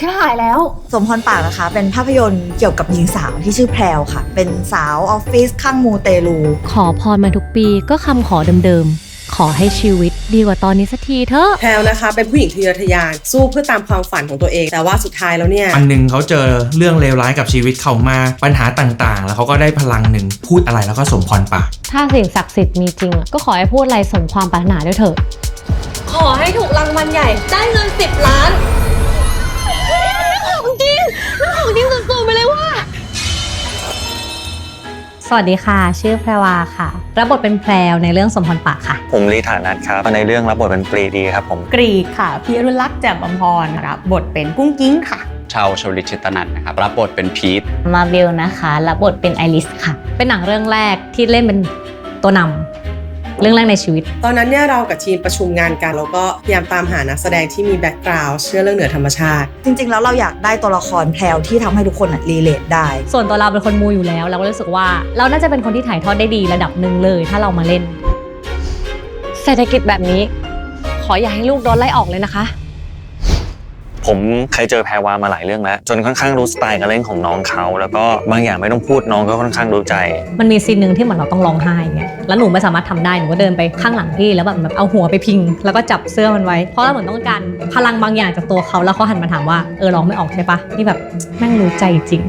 ชิบหายแล้ว สมพรปากนะคะ เป็นภาพยนตร์เกี่ยวกับหญิงสาวที่ชื่อแพรวค่ะ เป็นสาวออฟฟิศข้างมูเตลู ขอพรมาทุกปีก็คำขอเดิมๆ ขอให้ชีวิตดีกว่าตอนนี้สักทีเถอะแพลวนะคะเป็นผู้หญิงทะเยอทะยานสู้เพื่อตามความฝันของตัวเอง แต่ว่าสุดท้ายแล้วเนี่ยวันหนึ่งเขาเจอเรื่องเลวร้ายกับชีวิตเขามาปัญหาต่างๆ แล้วเขาก็ได้พลังหนึ่งพูดอะไรแล้วก็สมพรปากถ้าสิ่งศักดิ์สิทธิ์มีจริงอะก็ขอให้พูดอะไรสมความปรารถนาด้วยเถอะขอให้ถูกรางวัลใหญ่ได้เงิน10ล้าน สวัสดีค่ะ ชื่อแพรวาค่ะ รับบทเป็นแพรวในเรื่องสมพรปากค่ะ ผมลีฐานัทครับในเรื่องรับบทเป็นปรีดีครับผม กรีกค่ะพี่อรุณลักษณ์แจ่มอมพรรับบทเป็นกุ้งกิ้งค่ะ ชาวชวลิตชิตนันท์นะครับ รับบทเป็นพีทมาเบลนะคะ รับบทเป็นไอริสค่ะ เป็นหนังเรื่องแรกที่เล่นเป็นตัวนำ เรื่องแรกในชีวิต ตอนนั้นเนี่ยเรากับทีมประชุมงานกันแล้วก็พยายามตามหานักแสดงที่มีแบ็กกราวด์เชื่อเรื่องเหนือธรรมชาติ จริง ๆ แล้วเราอยากได้ตัวละครแพรวที่ทำให้ทุกคนรีเลทได้ ส่วนตัวเราเป็นคนมูอยู่แล้ว เราก็รู้สึกว่าเราน่าจะเป็นคนที่ถ่ายทอดได้ดีระดับหนึ่งเลย ถ้าเรามาเล่น เศรษฐกิจแบบนี้ ขออย่าให้ลูกโดนไล่ออกเลยนะคะ ผมเคยเจอแพรวามาหลายเรื่องแล้ว จนค่อนข้างรู้สไตล์การเล่นของน้องเขา แล้วก็บางอย่างไม่ต้องพูดน้องก็ค่อนข้างรู้ใจ มันมีซีนหนึ่งที่เหมือนเราต้องร้องไห้ไง แล้วหนูไม่สามารถทำได้หนูก็เดินไปข้างหลังพี่แล้วแบบแบบเอาหัวไปพิง แล้วก็จับเสื้อมันไว้ เพราะเราเหมือนต้องการพลังบางอย่างจากตัวเขาแล้วเขาหันมาถามว่าเออร้องไม่ออกใช่ปะนี่แบบแม่งรู้ใจจริง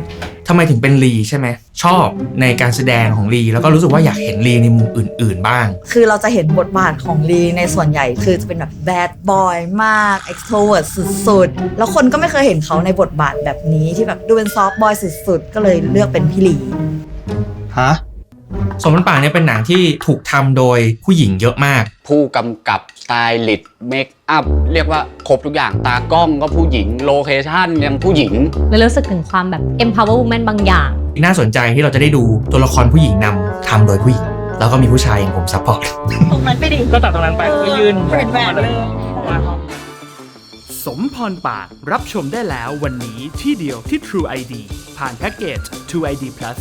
ทำไมถึงเป็นลีใช่ไหมชอบในการแสดงของลีแล้วก็รู้สึกว่าอยากเห็นลีในมุมอื่น ๆ บ้าง คือเราจะเห็นบทบาทของลีในส่วนใหญ่คือจะเป็นแบบแบดบอยมาก extrovert สุดๆ แล้วคนก็ไม่เคยเห็นเขาในบทบาทแบบนี้ที่แบบดูเป็นซอฟต์บอยสุดๆ ก็เลยเลือกเป็นพี่ลีฮะ สมพรปากเนี่ยเป็นหนังที่ถูกทำโดยผู้หญิงเยอะมาก ผู้กำกับสไตลิสต์เมคอัพเรียกว่าครบทุกอย่างตากล้องก็ผู้หญิงโลเคชั่นยังผู้หญิงเลยรู้สึกถึงความแบบ empower woman บางอย่าง น่าสนใจที่เราจะได้ดูตัวละครผู้หญิงนำทำโดยผู้หญิง แล้วก็มีผู้ชายอย่างผมซัพพอร์ตก็ตัดตรงนั้นไปก็ยื่นเป็นแหวนเลยสมพรปากรับชมได้แล้ววันนี้ที่เดียวที่ True ID ผ่านแพ็กเกจ True ID Plus